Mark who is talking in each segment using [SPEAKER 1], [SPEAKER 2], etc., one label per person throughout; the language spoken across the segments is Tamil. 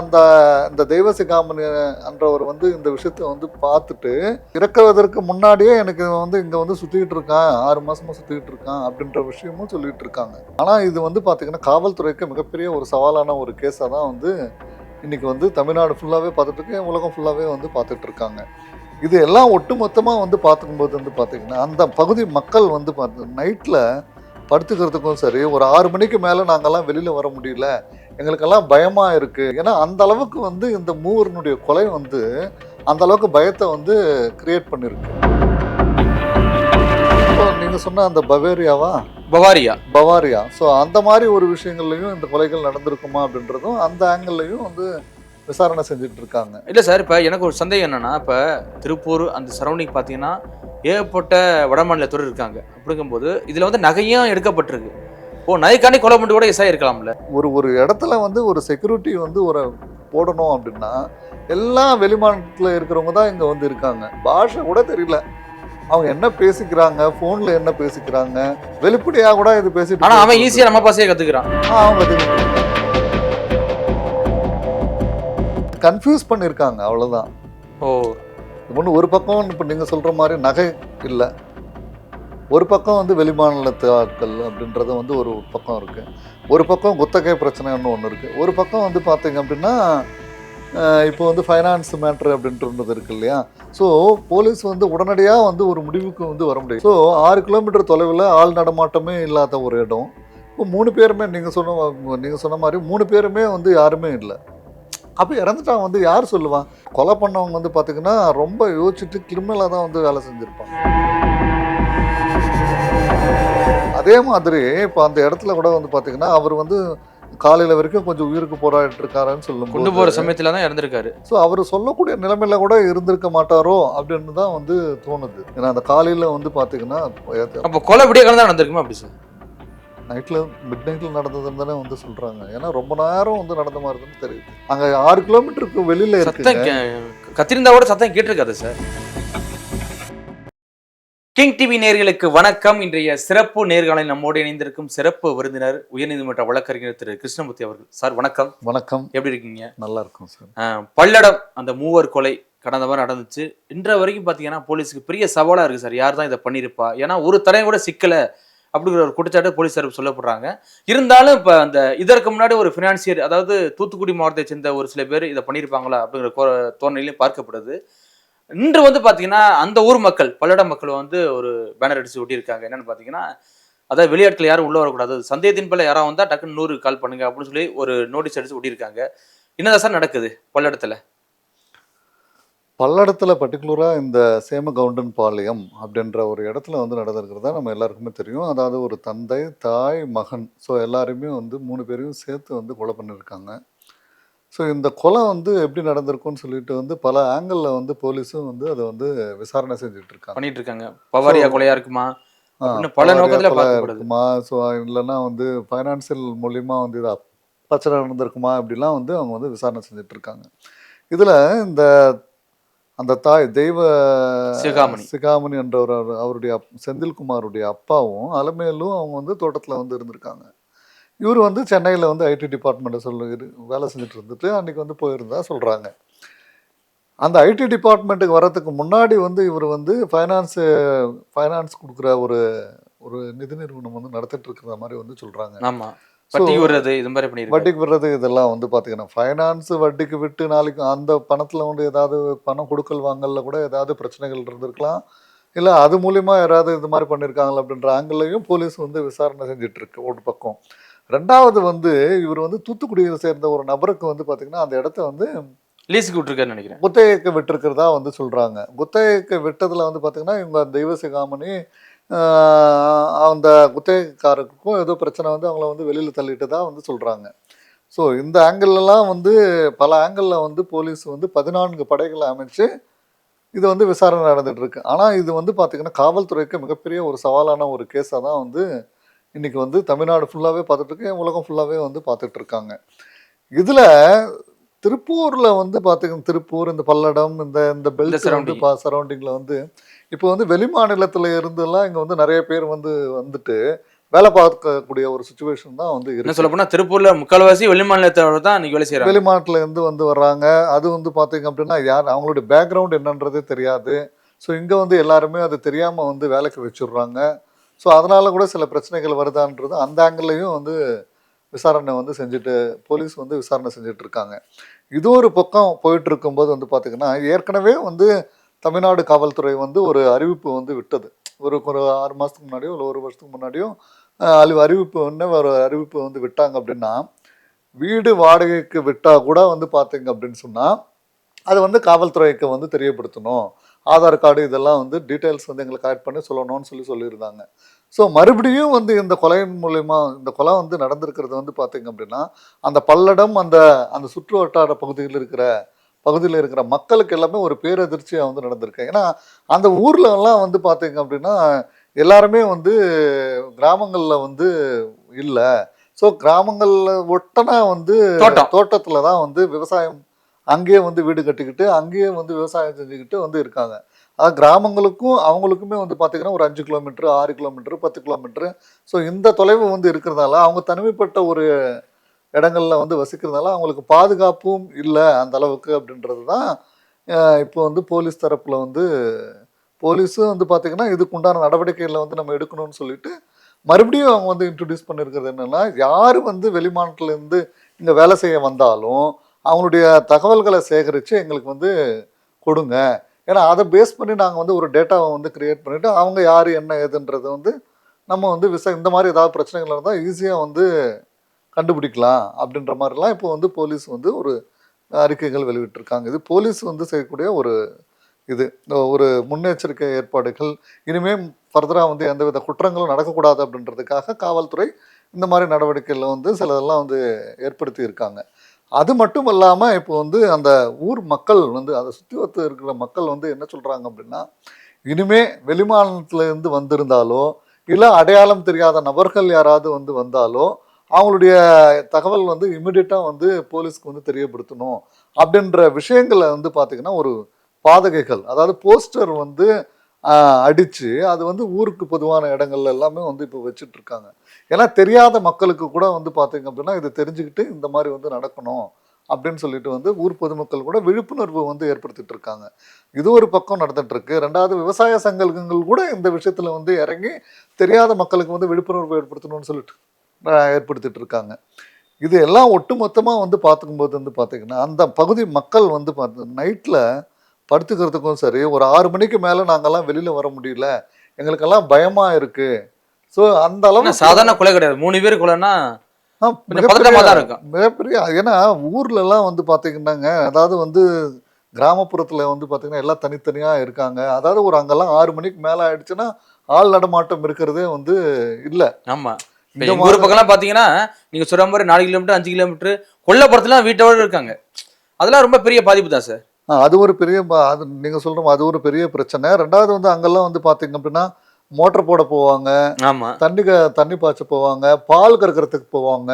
[SPEAKER 1] அந்த இந்த தெய்வசிகாமன் என்றவர் வந்து இந்த விஷயத்தை வந்து பார்த்துட்டு இறக்குவதற்கு முன்னாடியே எனக்கு வந்து இங்கே வந்து சுற்றிக்கிட்டு இருக்கான் ஆறு மாசமா சுற்றிக்கிட்டு இருக்கான் அப்படின்ற விஷயமும் சொல்லிட்டு இருக்காங்க. ஆனால் இது வந்து பார்த்தீங்கன்னா காவல்துறைக்கு மிகப்பெரிய ஒரு சவாலான ஒரு கேஸாக தான் வந்து இன்னைக்கு வந்து தமிழ்நாடு ஃபுல்லாகவே பார்த்துட்டு இருக்கு உலகம் ஃபுல்லாகவே வந்து பார்த்துட்டு இருக்காங்க. இது எல்லாம் ஒட்டுமொத்தமாக வந்து பார்த்துக்கும்போது வந்து பார்த்தீங்கன்னா அந்த பகுதி மக்கள் வந்து பார்த்து நைட்டில் படுத்துக்கிறதுக்கும் சரி ஒரு ஆறு மணிக்கு மேலே நாங்கள்லாம் வெளியில் வர முடியல எங்களுக்கெல்லாம் பயமாக இருக்குது ஏன்னா அந்த அளவுக்கு வந்து இந்த மூவரினுடைய கொலை வந்து அந்த அளவுக்கு பயத்தை வந்து கிரியேட் பண்ணியிருக்கு இப்போ நீங்கள் சொன்ன அந்த பவேரியாவா?
[SPEAKER 2] பவாரியா.
[SPEAKER 1] பவாரியா. ஸோ அந்த மாதிரி ஒரு விஷயங்கள்லையும் இந்த கொலைகள் நடந்திருக்குமா அப்படின்றதும் அந்த ஆங்கிள்லையும் வந்து விசாரணை செஞ்சுட்டு இருக்காங்க.
[SPEAKER 2] இல்லை சார் இப்போ எனக்கு ஒரு சந்தேகம் என்னன்னா இப்போ திருப்பூர் அந்த சரௌண்டிங் பார்த்தீங்கன்னா ஏகப்பட்ட வடமாநிலத்தோடு இருக்காங்க. அப்படிங்கும்போது இதில் வந்து நகையும் எடுக்கப்பட்டிருக்கு. ஓ நகைக்காண்டி கொலை பண்ணிட்டு கூட எஸ்ஐ இருக்கலாம்ல.
[SPEAKER 1] ஒரு ஒரு இடத்துல வந்து ஒரு செக்யூரிட்டி வந்து ஒரு போடணும் அப்படின்னா எல்லா வெளிமாநிலத்தில் இருக்கிறவங்க தான் இங்கே வந்து இருக்காங்க. பாஷை கூட தெரியல. அவங்க என்ன பேசிக்கிறாங்க ஃபோனில் என்ன பேசிக்கிறாங்க வெளிப்படையாக கூட இது பேசிட்டு
[SPEAKER 2] ஆனால் அவன் ஈஸியாக நம்ம பாசையே கற்றுக்கிறான்
[SPEAKER 1] ஆ, அவங்க கன்ஃபியூஸ் பண்ணியிருக்காங்க அவ்வளோதான்
[SPEAKER 2] ஓ.
[SPEAKER 1] ஒன்று ஒரு பக்கம் இப்போ நீங்கள் சொல்கிற மாதிரி நகை இல்லை. ஒரு பக்கம் வந்து வெளிமாநிலத்து ஆட்கள் அப்படின்றது வந்து ஒரு பக்கம் இருக்குது ஒரு பக்கம் குத்தகை பிரச்சனைன்னு ஒன்று இருக்குது ஒரு பக்கம் வந்து பார்த்திங்க அப்படின்னா இப்போ வந்து ஃபைனான்ஸ் மேட்ரு அப்படின்ட்டு ஒன்று இருக்கு இல்லையா? ஸோ போலீஸ் வந்து உடனடியாக வந்து ஒரு முடிவுக்கு வந்து வர முடியும். ஸோ ஆறு கிலோமீட்டர் தொலைவில் ஆள் நடமாட்டமே இல்லாத ஒரு இடம். இப்போ மூணு பேருமே நீங்கள் சொன்ன நீங்கள் சொன்ன மாதிரி மூணு பேருமே வந்து யாருமே இல்லை. அப்போ இறந்துட்டான் வந்து யார் சொல்லுவான் கொலை பண்ணவங்க வந்து பார்த்தீங்கன்னா ரொம்ப யோசிச்சுட்டு கிரிமினலாக தான் வந்து வேலை செஞ்சுருப்பாங்க. அதே மாதிரி இப்போ அந்த இடத்துல கூட வந்து பார்த்தீங்கன்னா அவர் வந்து காலையில் வரைக்கும் கொஞ்சம் உயிருக்கு போராடிட்டு இருக்காருன்னு சொல்லும்
[SPEAKER 2] கொண்டு போகிற சமயத்தில் தான் இறந்துருக்காரு.
[SPEAKER 1] ஸோ அவர் சொல்லக்கூடிய நிலைமையில கூட இருந்திருக்க மாட்டாரோ அப்படின்னு தான் வந்து தோணுது. ஏன்னா அந்த காலையில் வந்து பார்த்தீங்கன்னா
[SPEAKER 2] அப்போ கொலை விடிய காலம் தான் நடந்திருக்குமா அப்படி சார்?
[SPEAKER 1] நைட்டில் மிட் நைட்டில் நடந்ததுன்னு தானே வந்து சொல்கிறாங்க ஏன்னா ரொம்ப நேரம் வந்து நடந்த மாதிரி தான் தெரியுது. அங்கே ஆறு கிலோமீட்டருக்கு வெளியில் இருக்கு
[SPEAKER 2] கத்திருந்தா கூட சத்தம் கேட்டிருக்காது சார். கிங் டிவி நேர்களுக்கு வணக்கம். இன்றைய சிறப்பு நேர்காணலில் நம்மோடு இணைந்திருக்கும் சிறப்பு விருந்தினர் உயர்நீதிமன்ற வழக்கறிஞர் திரு கிருஷ்ணமூர்த்தி அவர்கள். சார் வணக்கம்.
[SPEAKER 1] வணக்கம்.
[SPEAKER 2] எப்படி இருக்கீங்க?
[SPEAKER 1] நல்லா இருக்கும் சார்.
[SPEAKER 2] பல்லடம் அந்த மூவர் கொலை கடந்த வாரம் நடந்துச்சு. இன்ற வரைக்கும் பார்த்தீங்கன்னா போலீஸுக்கு பெரிய சவாலாக இருக்குது சார். யார் தான் இதை பண்ணியிருப்பா? ஏன்னா ஒரு தடவை கூட சிக்கலை அப்படிங்கிற ஒரு குற்றச்சாட்டு போலீஸ் தரப்பு சொல்லப்படுறாங்க. இருந்தாலும் இப்போ அந்த இதற்கு முன்னாடி ஒரு ஃபினான்சியர் அதாவது தூத்துக்குடி மாவட்டத்தை சேர்ந்த ஒரு சில பேர் இதை பண்ணியிருப்பாங்களா அப்படிங்கிற தோரணையிலையும் பார்க்கப்படுது. இன்று வந்து பார்த்தீங்கன்னா அந்த ஊர் மக்கள் பல்லடம் மக்கள் வந்து ஒரு பேனர் அடிச்சு ஒட்டியிருக்காங்க. என்னென்னு பார்த்தீங்கன்னா அதாவது வெளியாட்கள் யாரும் உள்ளே வரக்கூடாது. சந்தேகத்தின் பல யாராவது வந்தால் டக்குன்னு நூறு கால் பண்ணுங்க அப்படின்னு சொல்லி ஒரு நோட்டீஸ் அடிச்சு ஒட்டியிருக்காங்க. என்னதான் சார் நடக்குது பல்லடத்தில்?
[SPEAKER 1] பல்லடத்தில் பர்டிகுலராக இந்த சேம கவுண்டன் பாளையம் அப்படின்ற ஒரு இடத்துல வந்து நடந்திருக்கிறதா நம்ம எல்லாருக்குமே தெரியும். அதாவது ஒரு தந்தை தாய் மகன். ஸோ எல்லாருமே வந்து மூணு பேரையும் சேர்த்து வந்து கொலை பண்ணியிருக்காங்க. ஸோ இந்த கொலை வந்து எப்படி நடந்திருக்கும்னு சொல்லிட்டு வந்து பல ஆங்கிளில் வந்து போலீஸும் வந்து அதை வந்து விசாரணை செஞ்சுட்டு இருக்காங்க
[SPEAKER 2] பண்ணிட்டு இருக்காங்க பவாரியா கொலையா இருக்குமா? பல நோக்கத்துல.
[SPEAKER 1] இருக்குமா? ஸோ இல்லைன்னா வந்து ஃபைனான்சியல் மூலியமா வந்து இது பிரச்சனை நடந்திருக்குமா? இப்படிலாம் வந்து அவங்க வந்து விசாரணை செஞ்சுட்டு இருக்காங்க இதில் இந்த அந்த தாய் தெய்வ
[SPEAKER 2] சிகாமணி.
[SPEAKER 1] சிகாமணி என்ற அவருடைய செந்தில்குமாருடைய அப்பாவும் அலமேலும் அவங்க வந்து தோட்டத்தில் வந்து இருந்திருக்காங்க. இவர் வந்து சென்னையில் வந்து ஐடி டிபார்ட்மெண்ட்டை சொல்லி வேலை செஞ்சுட்டு இருந்துட்டு அன்னைக்கு வந்து போயிருந்தா சொல்கிறாங்க அந்த ஐடி டிபார்ட்மெண்ட்டுக்கு வர்றதுக்கு முன்னாடி வந்து இவர் வந்து ஃபைனான்ஸு ஃபைனான்ஸ் கொடுக்குற ஒரு ஒரு நிதி நிறுவனம் வந்து நடத்திட்டு இருக்கிற மாதிரி வந்து சொல்கிறாங்க
[SPEAKER 2] ஆமா. வட்டி விடுறது இது மாதிரி பண்ணிருக்காங்க
[SPEAKER 1] வட்டிக்கு விடுறது இதெல்லாம் வந்து பார்த்தீங்கன்னா ஃபைனான்ஸ் வட்டிக்கு விட்டு நாளைக்கு அந்த பணத்தில் வந்து ஏதாவது பணம் கொடுக்கல் வாங்கல கூட ஏதாவது பிரச்சனைகள் இருந்திருக்கலாம். இல்லை அது மூலியமா யாராவது இது மாதிரி பண்ணியிருக்காங்களா அப்படின்ற ஆங்கிளையும் போலீஸ் வந்து விசாரணை செஞ்சுட்டு இருக்கு ஒரு பக்கம். ரெண்டாவது வந்து இவர் வந்து தூத்துக்குடியை சேர்ந்த ஒரு நபருக்கு வந்து பார்த்தீங்கன்னா அந்த இடத்த வந்து
[SPEAKER 2] லீஸுக்கு விட்டுருக்காருன்னு நினைக்கிறேன்.
[SPEAKER 1] குத்தகைக்கு விட்டிருக்கிறதா வந்து சொல்கிறாங்க குத்தகைக்கு விட்டதில் வந்து பார்த்திங்கன்னா இவங்க தெய்வசிகாமணி அந்த குத்தகைக்காரருக்கும் ஏதோ பிரச்சனை வந்து அவங்கள வந்து வெளியில் தள்ளிட்டு தான் வந்து சொல்கிறாங்க ஸோ இந்த ஆங்கிள்லாம் வந்து பல ஆங்கிளில் வந்து போலீஸ் வந்து பதினான்கு படைகளை அமைச்சு இது வந்து விசாரணை நடந்துட்டு இருக்கு. ஆனால் இது வந்து பார்த்தீங்கன்னா காவல்துறைக்கு மிகப்பெரிய ஒரு சவாலான ஒரு கேஸாக தான் வந்து இன்னைக்கு வந்து தமிழ்நாடு ஃபுல்லாகவே பார்த்துட்டு இருக்கு உலகம் ஃபுல்லாகவே வந்து பார்த்துட்டு இருக்காங்க. இதில் திருப்பூரில் வந்து பார்த்தீங்கன்னா திருப்பூர் இந்த பல்லடம் இந்த இந்த பெல்ட் வந்து. பா சரௌண்டிங்கில் வந்து இப்போ வந்து வெளி மாநிலத்தில் இருந்தெல்லாம் இங்கே வந்து நிறைய பேர் வந்து வந்துட்டு வேலை பார்க்கக்கூடிய ஒரு சுச்சுவேஷன் தான் வந்து
[SPEAKER 2] என்ன சொல்ல போனா திருப்பூர்ல முக்கால்வாசி வெளி மாநிலத்தோட தான் இன்னைக்கு வேலை செய்யறாங்க
[SPEAKER 1] வெளிமாட்டில் இருந்து வந்து வர்றாங்க. அது வந்து பார்த்தீங்க அப்படின்னா யார் அவங்களுடைய பேக்ரவுண்ட் என்னன்றதே தெரியாது. ஸோ இங்கே வந்து எல்லாருமே அது தெரியாமல் வந்து வேலைக்கு வச்சுடுறாங்க. ஸோ அதனால கூட சில பிரச்சனைகள் வருதான்றது அந்த ஆங்கிள்லையும் வந்து விசாரணை வந்து செஞ்சுட்டு போலீஸ் வந்து விசாரணை செஞ்சுட்டு இருக்காங்க இது ஒரு பக்கம் போயிட்டு இருக்கும்போது வந்து பார்த்திங்கன்னா ஏற்கனவே வந்து தமிழ்நாடு காவல்துறை வந்து ஒரு அறிவிப்பு வந்து விட்டது. ஒரு ஒரு ஆறு மாதத்துக்கு முன்னாடியோ இல்லை ஒரு வருஷத்துக்கு முன்னாடியோ அழிவு அறிவிப்பு ஒன்று ஒரு அறிவிப்பு வந்து விட்டாங்க அப்படின்னா வீடு வாடகைக்கு விட்டால் கூட வந்து பார்த்தீங்க அப்படின்னு சொன்னால் அது வந்து காவல்துறைக்கு வந்து தெரியப்படுத்தணும். ஆதார் கார்டு இதெல்லாம் வந்து டீட்டெயில்ஸ் வந்து எங்களுக்கு ஆட் பண்ணி சொல்லணும்னு சொல்லி சொல்லியிருந்தாங்க. ஸோ மறுபடியும் வந்து இந்த கொலையின் மூலயமா இந்த கொலை வந்து நடந்திருக்கிறது வந்து பார்த்தீங்க அப்படின்னா அந்த பல்லடம் அந்த அந்த சுற்று வட்டார பகுதியில் இருக்கிற பகுதியில் இருக்கிற மக்களுக்கு எல்லாமே ஒரு பேரதிர்ச்சியாக வந்து நடந்திருக்கு. ஏன்னா அந்த ஊர்ல எல்லாம் வந்து பார்த்தீங்க அப்படின்னா எல்லாருமே வந்து கிராமங்களில் வந்து இல்லை. ஸோ கிராமங்களில் ஒட்டனா வந்து. தோட்டத்தில் தான் வந்து விவசாயம் அங்கேயே வந்து வீடு கட்டிக்கிட்டு அங்கேயே வந்து விவசாயம் செஞ்சுக்கிட்டு வந்து இருக்காங்க. அதாவது கிராமங்களுக்கும் அவங்களுக்குமே வந்து பார்த்தீங்கன்னா ஒரு அஞ்சு கிலோமீட்டர் ஆறு கிலோமீட்டர் பத்து கிலோமீட்டர். ஸோ இந்த தொலைவு வந்து இருக்கிறதால அவங்க தனிமைப்பட்ட ஒரு இடங்களில் வந்து வசிக்கிறதால அவங்களுக்கு பாதுகாப்பும் இல்லை அந்த அளவுக்கு அப்படின்றது தான் இப்போ வந்து போலீஸ் தரப்பில் வந்து போலீஸும் வந்து பார்த்தீங்கன்னா இதுக்கு உண்டான நடவடிக்கைகளை வந்து நம்ம எடுக்கணும்னு சொல்லிட்டு மறுபடியும் அவங்க வந்து இன்ட்ரடியூஸ் பண்ணியிருக்கிறது என்னென்னா யார் வந்து வெளிமாநிலத்துலேருந்து இங்கே வேலை செய்ய வந்தாலும் அவங்களுடைய தகவல்களை சேகரித்து எங்களுக்கு வந்து கொடுங்க. ஏன்னா அதை பேஸ் பண்ணி நாங்கள் வந்து ஒரு டேட்டாவை வந்து க்ரியேட் பண்ணிவிட்டு அவங்க யார் என்ன ஏதுன்றது வந்து நம்ம வந்து விச இந்த மாதிரி ஏதாவது பிரச்சனைகள் இருந்தால் ஈஸியாக வந்து கண்டுபிடிக்கலாம் அப்படின்ற மாதிரிலாம் இப்போ வந்து போலீஸ் வந்து ஒரு அறிக்கைகள் வெளியிட்டிருக்காங்க. இது போலீஸ் வந்து செய்யக்கூடிய ஒரு இது. ஒரு முன்னெச்சரிக்கை ஏற்பாடுகள். இனிமேல் ஃபர்தராக வந்து எந்தவித குற்றங்களும் நடக்கக்கூடாது அப்படின்றதுக்காக காவல்துறை இந்த மாதிரி நடவடிக்கைகளில் வந்து சிலதெல்லாம் வந்து ஏற்படுத்தி இருக்காங்க. அது மட்டும் இல்லாமல் இப்போ வந்து அந்த ஊர் மக்கள் வந்து அதை சுற்றி வத்து இருக்கிற மக்கள் வந்து என்ன சொல்கிறாங்க அப்படின்னா இனிமே வெளிமாநிலத்துலேருந்து வந்திருந்தாலோ இல்லை அடையாளம் தெரியாத நபர்கள் யாராவது வந்து வந்தாலோ அவங்களுடைய தகவல் வந்து இமிடியட்டாக வந்து போலீஸ்க்கு வந்து தெரியப்படுத்தணும் அப்படின்ற விஷயங்களை வந்து பார்த்திங்கன்னா ஒரு பாதகைகள் அதாவது போஸ்டர் வந்து அடித்து அடிச்சு அது வந்து ஊருக்கு பொதுவான இடங்கள்ல எல்லாமே வந்து இப்போ வச்சுட்ருக்காங்க ஏன்னா தெரியாத மக்களுக்கு கூட வந்து பார்த்தீங்க அப்படின்னா இது தெரிஞ்சுக்கிட்டு இந்த மாதிரி வந்து நடக்கணும் அப்படின்னு சொல்லிட்டு வந்து ஊர் பொதுமக்கள் கூட விழிப்புணர்வு வந்து ஏற்படுத்திட்டு இருக்காங்க. இது ஒரு பக்கம் நடந்துட்டு இருக்கு. ரெண்டாவது விவசாய சங்கங்கள் கூட இந்த விஷயத்துல வந்து இறங்கி தெரியாத மக்களுக்கு வந்து விழிப்புணர்வு ஏற்படுத்தணும்னு சொல்லிட்டு ஏற்படுத்திட்டு இருக்காங்க. இது எல்லாம் ஒட்டுமொத்தமாக வந்து பார்த்துக்கும்போது வந்து பார்த்தீங்கன்னா அந்த பகுதி மக்கள் வந்து பார்த்து நைட்டில் படுத்துக்கிறதுக்கும் சரி ஒரு ஆறு மணிக்கு மேலே நாங்கள்லாம் வெளியில் வர முடியல. எங்களுக்கெல்லாம் பயமாக இருக்குது ஸோ அந்த
[SPEAKER 2] ஆனா
[SPEAKER 1] அளவு
[SPEAKER 2] சாதாரண கொலை கிடையாது. மூணு பேர் கொலைன்னா இருக்கும்.
[SPEAKER 1] மிகப்பெரிய ஏன்னா ஊர்ல எல்லாம் வந்து பாத்தீங்கன்னாங்க அதாவது வந்து கிராமப்புறத்துல வந்து பாத்தீங்கன்னா எல்லாம் தனித்தனியா இருக்காங்க. அதாவது ஒரு அங்கெல்லாம் ஆறு மணிக்கு மேல ஆயிடுச்சுன்னா ஆள் நடமாட்டம் இருக்கிறதே வந்து இல்ல.
[SPEAKER 2] ஆமா.
[SPEAKER 1] இந்த
[SPEAKER 2] ஊர் பக்கம்லாம் பாத்தீங்கன்னா நீங்க சொல்ற மாதிரி நாலு கிலோமீட்டர் அஞ்சு கிலோமீட்டர் கொல்லப்புறத்துலாம் வீட்டோட இருக்காங்க. அதெல்லாம் ரொம்ப பெரிய பாதிப்பு தான் சார்.
[SPEAKER 1] அது ஒரு பெரிய அது நீங்க சொல்ற அது ஒரு பெரிய பிரச்சனை. ரெண்டாவது வந்து அங்கெல்லாம் வந்து பாத்தீங்க அப்படின்னா மோட்டர் போட போவாங்க
[SPEAKER 2] ஆமா.
[SPEAKER 1] தண்ணி க தண்ணி பாய்ச்ச போவாங்க பால் கறக்கிறதுக்கு போவாங்க.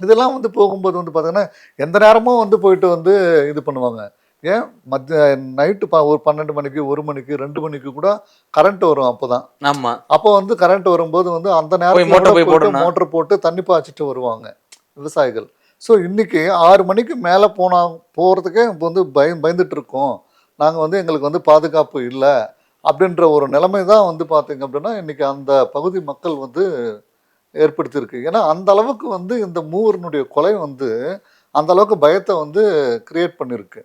[SPEAKER 1] இதெல்லாம் வந்து போகும்போது வந்து பார்த்தீங்கன்னா எந்த நேரமும் வந்து போயிட்டு வந்து இது பண்ணுவாங்க. ஏன்? மத்திய நைட்டு ப ஒரு பன்னெண்டு மணிக்கு ஒரு மணிக்கு ரெண்டு மணிக்கு கூட கரண்ட் வரும் அப்போதான்.
[SPEAKER 2] ஆமா.
[SPEAKER 1] அப்போ வந்து கரண்ட் வரும்போது வந்து அந்த
[SPEAKER 2] போடணும்.
[SPEAKER 1] மோட்டர் போட்டு தண்ணி பாய்ச்சிட்டு வருவாங்க விவசாயிகள். ஸோ இன்னைக்கு ஆறு மணிக்கு மேலே போனா போகிறதுக்கே இப்போ வந்து பய பயந்துட்டு இருக்கோம். நாங்கள் வந்து எங்களுக்கு வந்து பாதுகாப்பு இல்லை. அப்படின்ற ஒரு நிலைமை தான் வந்து பார்த்தீங்க அப்படின்னா இன்றைக்கி அந்த பகுதி மக்கள் வந்து ஏற்படுத்தியிருக்கு. ஏன்னா அந்த அளவுக்கு வந்து இந்த மூவரனுடைய கொலை வந்து அந்த அளவுக்கு பயத்தை வந்து கிரியேட் பண்ணியிருக்கு.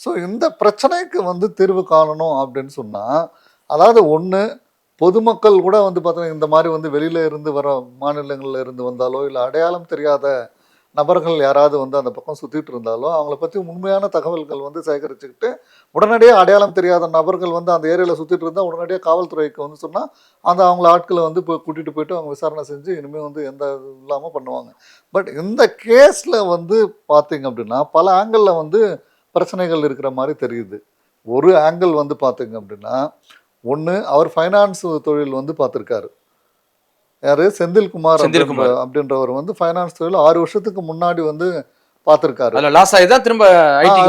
[SPEAKER 1] ஸோ இந்த பிரச்சனைக்கு வந்து தீர்வு காணணும் அப்படின்னு சொன்னால் அதாவது ஒன்று பொதுமக்கள் கூட வந்து பார்த்தீங்கன்னா இந்த மாதிரி வந்து வெளியில இருந்து வர மாநிலங்களில் இருந்து வந்தாலோ இல்லை அடையாளம் தெரியாத நபர்கள் யாராவது வந்து அந்த பக்கம் சுற்றிட்டு இருந்தாலோ அவங்கள பற்றி உண்மையான தகவல்கள் வந்து சேகரிச்சுக்கிட்டு உடனடியாக அடையாளம் தெரியாத நபர்கள் வந்து அந்த ஏரியாவில் சுற்றிட்டு இருந்தால் உடனடியாக காவல்துறைக்கு வந்து சொன்னால் அந்த அவங்கள ஆட்களை வந்து இப்போ கூட்டிகிட்டு போயிட்டு அவங்க விசாரணை செஞ்சு இனிமேல் வந்து எந்த இதுவும் இல்லாமல் பண்ணுவாங்க. பட் இந்த கேஸில் வந்து பார்த்தீங்க அப்படின்னா பல ஆங்கிளில் வந்து பிரச்சனைகள் இருக்கிற மாதிரி தெரியுது. ஒரு ஆங்கிள் வந்து பார்த்தீங்க அப்படின்னா ஒன்று அவர் ஃபைனான்ஸ் தொழில் வந்து பார்த்துருக்காரு யாரு? செந்தில்குமார்
[SPEAKER 2] செந்தில்குமார்.
[SPEAKER 1] அப்படின்ற- அப்படின்றவர் வந்து ஃபைனான்ஸ் தொழில் ஆறு வருஷத்துக்கு முன்னாடி வந்து பார்த்துருக்காரு.
[SPEAKER 2] அதுல லாஸ் ஆகி தான் திரும்ப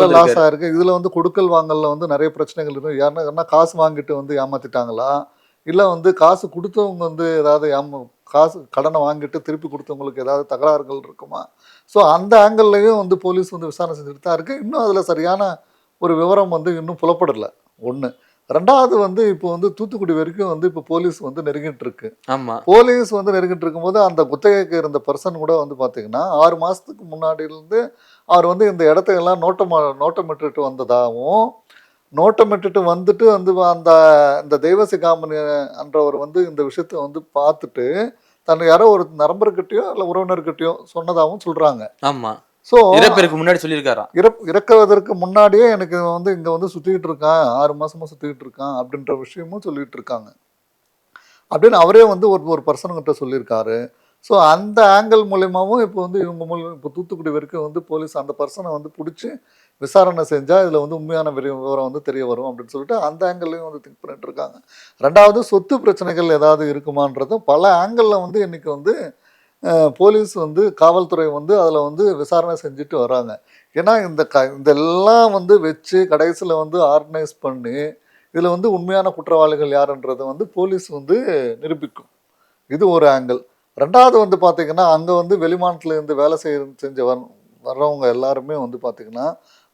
[SPEAKER 1] லாஸ் ஆயிருக்கு. இதுல வந்து கொடுக்கல் வாங்கல்ல வந்து நிறைய பிரச்சனைகள் இருக்கு. யாருன்னா காசு வாங்கிட்டு வந்து ஏமாத்திட்டாங்களா? இல்ல வந்து காசு கொடுத்தவங்க வந்து ஏதாவது ஏமா காசு கடனை வாங்கிட்டு திருப்பி கொடுத்தவங்களுக்கு ஏதாவது தகராறுகள் இருக்குமா? ஸோ அந்த ஆங்கிள்லையும் வந்து போலீஸ் வந்து விசாரணை செஞ்சுட்டு தான் இருக்கு. இன்னும் அதுல சரியான ஒரு விவரம் வந்து இன்னும் புலப்படல. ஒண்ணு. ரெண்டாவது வந்து இப்போ வந்து தூத்துக்குடி வரைக்கும் வந்து இப்போ போலீஸ் வந்து நெருங்கிட்டு இருக்கு
[SPEAKER 2] ஆமா.
[SPEAKER 1] போலீஸ் வந்து நெருங்கிட்டு இருக்கும்போது அந்த குத்தகைக்கு இருந்த பர்சன் கூட வந்து பார்த்தீங்கன்னா ஆறு மாதத்துக்கு முன்னாடியிலேருந்து அவர் வந்து இந்த இடத்த எல்லாம் நோட்டம் நோட்டமிட்டுட்டு வந்ததாகவும் நோட்டமிட்டுட்டு வந்துட்டு வந்து அந்த இந்த தெய்வசிகாமன் என்றவர் வந்து இந்த விஷயத்தை வந்து பார்த்துட்டு தன்னை யாரோ ஒரு நரம்பர்கிட்டயோ இல்லை உறவினர்கிட்டயோ சொன்னதாகவும் சொல்கிறாங்க
[SPEAKER 2] ஆமா.
[SPEAKER 1] ஸோ
[SPEAKER 2] இறப்பிற்கு முன்னாடி சொல்லியிருக்காராம்.
[SPEAKER 1] இறப் இறக்குவதற்கு முன்னாடியே எனக்கு வந்து இங்கே வந்து சுற்றிக்கிட்டு இருக்கான் ஆறு மாசமா சுற்றிக்கிட்டு இருக்கான் அப்படின்ற விஷயமும் சொல்லிட்டு இருக்காங்க. அப்படின்னு அவரே வந்து ஒரு ஒரு பர்சனுங்கிட்ட சொல்லியிருக்காரு. ஸோ அந்த ஆங்கிள் மூலியமாவும் இப்போ வந்து இவங்க மூலியம் இப்போ தூத்துக்குடி வரைக்கும் வந்து போலீஸ் அந்த பர்சனை வந்து பிடிச்சி விசாரணை செஞ்சால் இதில் வந்து உண்மையான விரி- விவரம் வந்து தெரிய வரும் அப்படின்னு சொல்லிட்டு அந்த ஆங்கிள்லையும் வந்து திங்க் பண்ணிட்டு இருக்காங்க. ரெண்டாவது சொத்து பிரச்சனைகள் ஏதாவது இருக்குமான்றதும் பல ஆங்கிளில் வந்து இன்னைக்கு வந்து போலீஸ் வந்து காவல்துறை வந்து அதில் வந்து விசாரணை செஞ்சுட்டு வராங்க. ஏன்னா இந்த க இதெல்லாம் வந்து வச்சு கடைசியில் வந்து ஆர்கனைஸ் பண்ணி இதில் வந்து உண்மையான குற்றவாளிகள் யாருன்றதை வந்து போலீஸ் வந்து நிரூபிக்கும். இது ஒரு ஆங்கிள் ரெண்டாவது வந்து பார்த்திங்கன்னா அங்கே வந்து வெளிமாநிலத்துலேருந்து வேலை செய்ய செஞ்ச வர வர்றவங்க எல்லாருமே வந்து பார்த்திங்கன்னா